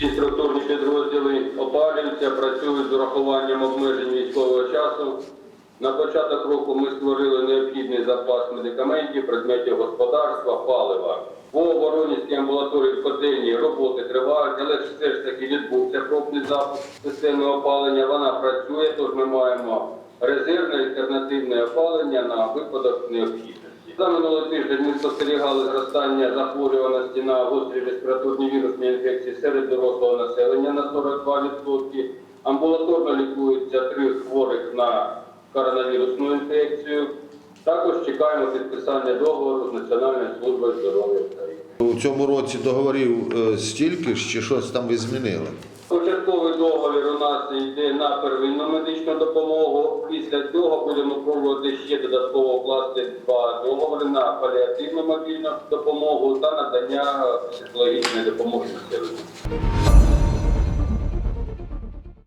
Всі структурні підрозділи опалюються, працюють з урахуванням обмежень військового часу. На початок року ми створили необхідний запас медикаментів, предметів господарства, палива. По Воронізькій амбулаторії в котельні роботи тривають, але все ж таки відбувся пробний запуск системи опалення. Вона працює, тож ми маємо резервне альтернативне опалення на випадок необхідності. За минулий тиждень ми спостерігали зростання захворюваності на гострі респіраторні вірусні інфекції серед дорослого населення на 42%. Амбулаторно лікуються три хворих на коронавірусну інфекцію. Також чекаємо підписання договору з Національною службою здоров'я України. У цьому році договорів е, стільки чи щось там ви змінили? Договір у нас йде на первинну медичну допомогу. Після цього будемо пробувати ще додатково вкласти два договори на паліативну мобільну допомогу та надання психологічної допомоги.